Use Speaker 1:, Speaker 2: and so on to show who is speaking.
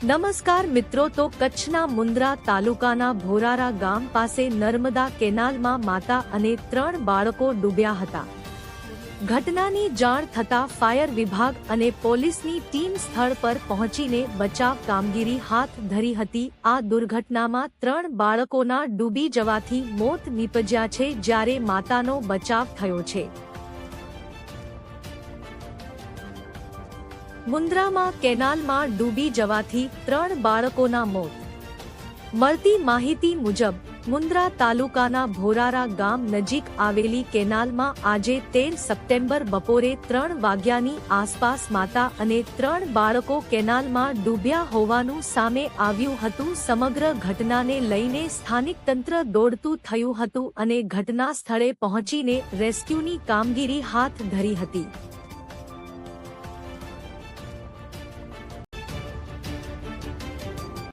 Speaker 1: નમસ્કાર મિત્રો, તો કચ્છના મુન્દ્રા તાલુકાના ભોરારા ગામ પાસે નર્મદા કેનાલમાં માતા અને ત્રણ બાળકો ડૂબ્યા હતા. ઘટનાની જાણ થતા ફાયર વિભાગ અને પોલીસની ટીમ સ્થળ પર પહોંચીને બચાવ કામગીરી હાથ ધરી હતી. આ દુર્ઘટનામાં ત્રણ બાળકોના ડૂબી જવાથી મોત નીપજ્યા છે જ્યારે માતાનો બચાવ થયો છે. મુન્દ્રામાં કેનાલમાં ડૂબી જવાથી ત્રણ બાળકોના મોત. મળતી માહિતી મુજબ મુન્દ્રા તાલુકાના ભોરારા ગામ નજીક આવેલી કેનાલમાં આજે તેર સપ્ટેમ્બર બપોરે ત્રણ વાગ્યાની આસપાસ માતા અને ત્રણ બાળકો કેનાલમાં ડૂબ્યા હોવાનું સામે આવ્યું હતું. સમગ્ર ઘટનાને લઈને સ્થાનિક તંત્ર દોડતું થયું હતું અને ઘટના સ્થળે પહોંચીને રેસ્ક્યુની કામગીરી હાથ ધરી હતી.